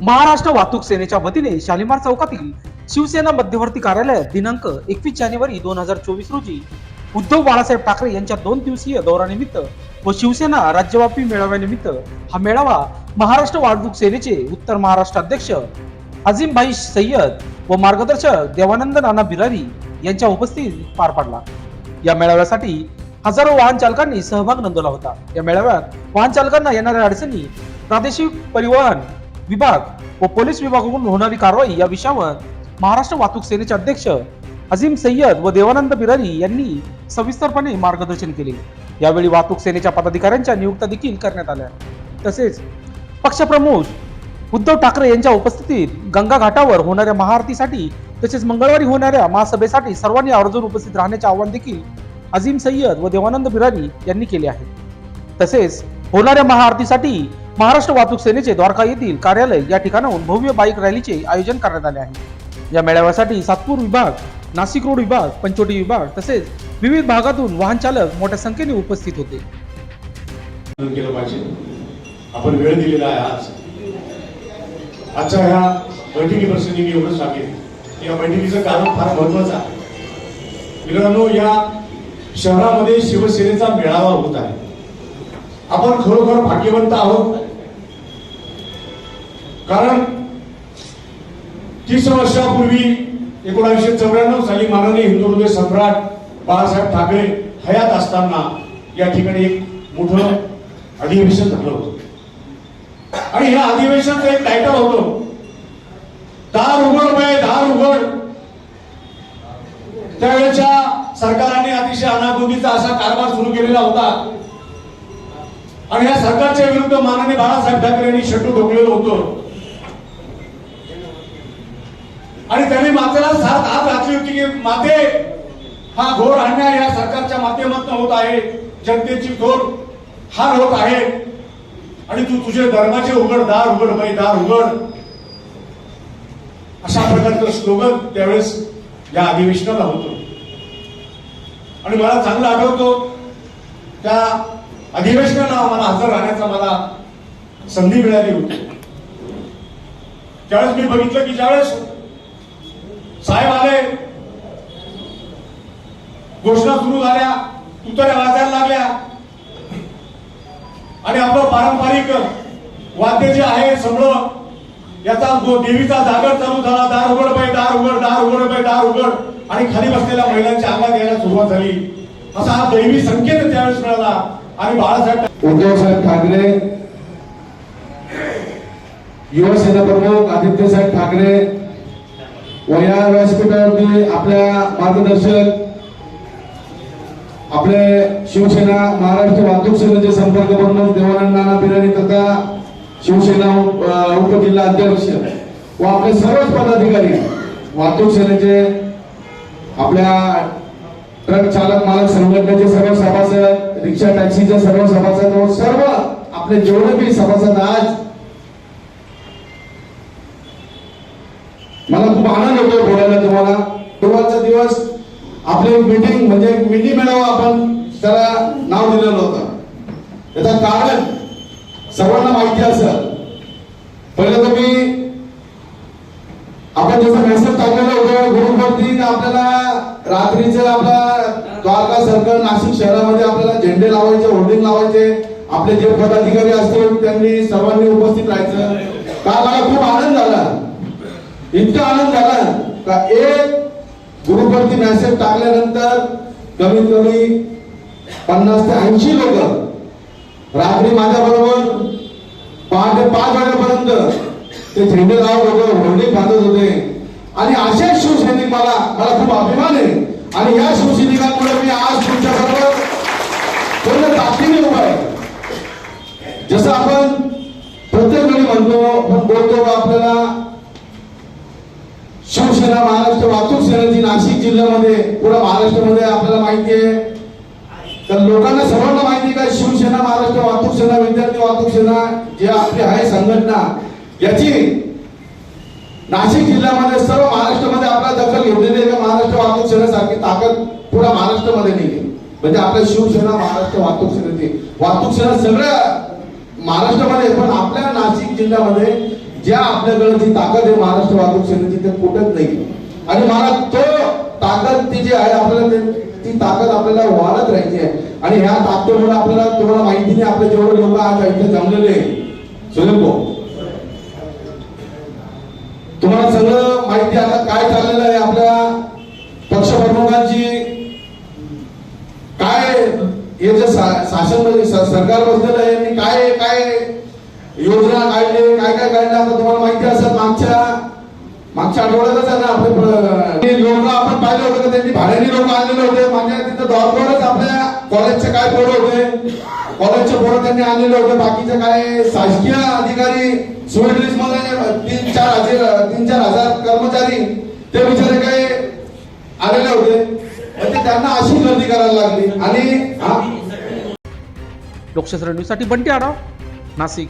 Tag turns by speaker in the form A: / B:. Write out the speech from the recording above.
A: महाराष्ट्र वाहतूक सेनेच्या वतीने शालिमार चौकातील शिवसेना मध्यवर्ती कार्यालयात दिनांक एकवीस जानेवारी दोन हजार चोवीस रोजी उद्धव बाळासाहेब ठाकरे यांच्या दोन दिवसीय दौऱ्यानिमित्त व शिवसेना राज्यव्यापी मेळाव्यानिमित्त हा मेळावा महाराष्ट्र वाहतूक सेनेचे उत्तर महाराष्ट्र अध्यक्ष अजिमभाई भाई सय्यद व मार्गदर्शक देवानंद नाना बिरारी यांच्या उपस्थितीत पार पडला. या मेळाव्यासाठी हजारो वाहन चालकांनी सहभाग नोंदवला होता. या मेळाव्यात वाहन चालकांना येणाऱ्या अडचणी प्रादेशिक परिवहन विभाग व पोलीस विभागाकडून होणारी कारवाई या विषयावर महाराष्ट्र वाहतूक सेनेचे अध्यक्ष अझीम सय्यद व देवानंद बिरारी यांनी सविस्तरपणे मार्गदर्शन केले. यावेळी वाहतूक सेनेच्या पदाधिकाऱ्यांच्या नियुक्त्या देखील करण्यात आल्या. तसेच पक्षप्रमुख उद्धव ठाकरे यांच्या उपस्थितीत गंगा घाटावर होणाऱ्या महाआरतीसाठी तसेच मंगळवारी होणाऱ्या महासभेसाठी सर्वांनी आवर्जून उपस्थित राहण्याचे आवाहन देखील अझीम सय्यद व देवानंद बिरारी यांनी केले आहे. तसेच होणाऱ्या महाआरतीसाठी महाराष्ट्र वाहतूक सेनेचे द्वारका येथील कार्यालय या ठिकाणाहून भव्य बाईक रॅलीचे आयोजन करण्यात आले आहे. या मेळाव्यासाठी सातपूर विभाग नाशिक रोड विभाग पंचोटी विभाग तसेच विविध भागातून वाहन चालक मोठ्या संख्येने उपस्थित होते.
B: केलं पाहिजे. आपण वेळ दिलेला आहे आज. आजच्या ह्या बैठकीप्रसंगी मी एवढं सांगेन की या बैठकीचं कारण फार महत्वाचं आहे. मित्रांनो या शहरामध्ये शिवसेनेचा मेळावा होत आहे. आपण खरोखर भाग्यवंत आहोत. कारण तीस वर्षापूर्वी एकोणीसशे चौऱ्याण्णव साली माननीय हिंदू हृदय सम्राट बाळासाहेब ठाकरे हयात असताना या ठिकाणी एक मोठं अधिवेशन झालं होतं. आणि ह्या अधिवेशनाचं एक टायटल होतं. दार उघड बाय दार उघड. त्यावेळेच्या सरकाराने अतिशय अनागोंदीचा असा कारभार सुरू केलेला होता. आणि या सरकारच्या विरुद्ध माननीय बाळासाहेब ठाकरे यांनी शट्टू ठोकलेलं होतं. आणि त्यांनी मातेला साथ हात घातली होती की माते हा घोर अन्याय या सरकारच्या माध्यमातून होत आहे. जनतेची घोर हार होत आहे. आणि तू तुझे धर्माचे उघड दार उघड बाई दार उघड. अशा प्रकारचं स्लोगन त्यावेळेस या अधिवेशनाला होतो. आणि मला चांगलं आठवतो त्या अधिवेशनाला मला हजर राहण्याचा मला संधी मिळाली होती. त्यावेळेस मी बघितलं की ज्यावेळेस साहेब आले. घोषणा सुरू झाल्या. तुतऱ्या वाजायला लागल्या. आणि आपलं पारंपरिक वाद्य जे आहे सगळं याचा देवीचा जागर चालू झाला. दार उघड बाई दार उघड दार उघड बाई दार उघड. आणि खाली बसलेल्या महिलांच्या अंगात यायला सुरुवात झाली. असा हा दैवी संकेत त्यावेळेस मिळाला. आणि बाळासाहेब
C: उद्धवसाहेब ठाकरे युवासेना प्रमुख आदित्य साहेब ठाकरे व या व्यासपीठावरती आपल्या मार्गदर्शक आपले शिवसेना महाराष्ट्र वाहतूक सेनेचे संपर्क प्रमुख देवानंद नाना बिराणी तथा शिवसेना उपजिल्हा अध्यक्ष व आपले सर्वच पदाधिकारी वाहतूक सेनेचे आपल्या ट्रक चालक मालक संघटनेचे सर्व सभासद रिक्षा टॅक्सीचे सर्व सभासद व सर्व आपले जेवढे बी सभासद आज मला खूप आनंद होतो बोलायला तुम्हाला. सुरुवातचा दिवस आपली मीटिंग म्हणजे मिनी मेळावा आपण त्याला नाव दिलेलं होतं. त्याचं कारण सर्वांना माहिती असेल. पहिलं तर मी आपण जसं मेसेज टाकलेलं होतं ग्रुपवरती आपल्याला रात्रीचं आपला द्वारका सर्कल नाशिक शहरामध्ये आपल्याला झेंडे लावायचे होर्डिंग लावायचे. आपले जे पदाधिकारी असतील त्यांनी सर्वांनी उपस्थित राहायचं. का मला खूप आनंद झाला. इतका आनंद झाला का एक ग्रुपवरती मेसेज टाकल्यानंतर कमीत कमी पन्नास ते ऐंशी लोक रात्री माझ्या बरोबर पहाटे पाच वाजेपर्यंत ते झेंडे लावत होते होर्डिंग बांधत होते. आणि असेच शिवसैनिक मला मला खूप अभिमान आहे. आणि या शिवसैनिकांमुळे मी आज तुमच्या बरोबर पूर्ण ताकदीने उभा आहे. जसं आपण प्रत्येक वेळी म्हणतो आपण बोलतो आपल्याला शिवसेना महाराष्ट्र वाहतूक सेनेची नाशिक जिल्ह्यामध्ये पुढे महाराष्ट्रामध्ये आपल्याला माहिती आहे. तर लोकांना सर्वांना माहिती आहे का शिवसेना महाराष्ट्र वाहतूक सेना विद्यार्थी वाहतूक सेना जे आपली आहे संघटना याची नाशिक जिल्ह्यामध्ये सर्व महाराष्ट्रामध्ये आपला दखल घेतलेली आहे महाराष्ट्र वाहतूक सेनेसारखी ताकद पुढे महाराष्ट्रामध्ये नाही म्हणजे आपल्या शिवसेना महाराष्ट्र वाहतूक सेनेची. वाहतूक सेना सगळ्या महाराष्ट्रामध्ये पण आपल्या नाशिक जिल्ह्यामध्ये ज्या आपल्याकडे जी ताकद आहे महाराष्ट्र वाहतूक सेनेची ते कुठे नाही. आणि मला तो ताकद ती जी आहे आपल्याला ती ताकद आपल्याला वाढत राहायची आहे. आणि ह्या ताकदीमुळे आपल्याला तुम्हाला माहिती नाही आपले जेवढे लोक आज इथे जमलेले आहे सुनील भाऊ तुम्हाला सगळं माहिती आता काय चाललेलं आहे आपल्या पक्षप्रमुखांची काय हे जे शासन म्हणजे सरकार बसलेलं आहे काय काय योजना काढले काय काय काढले आता तुम्हाला माहिती असेल मागच्या मागच्या आठवड्यातच आहे ना आपले ते लोक आपण पाहिलं होतं का त्यांनी भाड्याने लोक आणलेले होते? मागे तिथं दॉरवरच आपल्या कॉलेजचे काय पोरं होते? कॉलेजचे पोरं त्यांनी आणलेले होते. बाकीचे काय शासकीय अधिकारी सिव्हिलमध्ये तीन चार हजार तीन चार हजार कर्मचारी ते बिचारे काय आलेले होते. म्हणजे त्यांना अशी गर्दी करायला लागली. आणि हा
A: न्यूजसाठी बंटी आढाव नाशिक.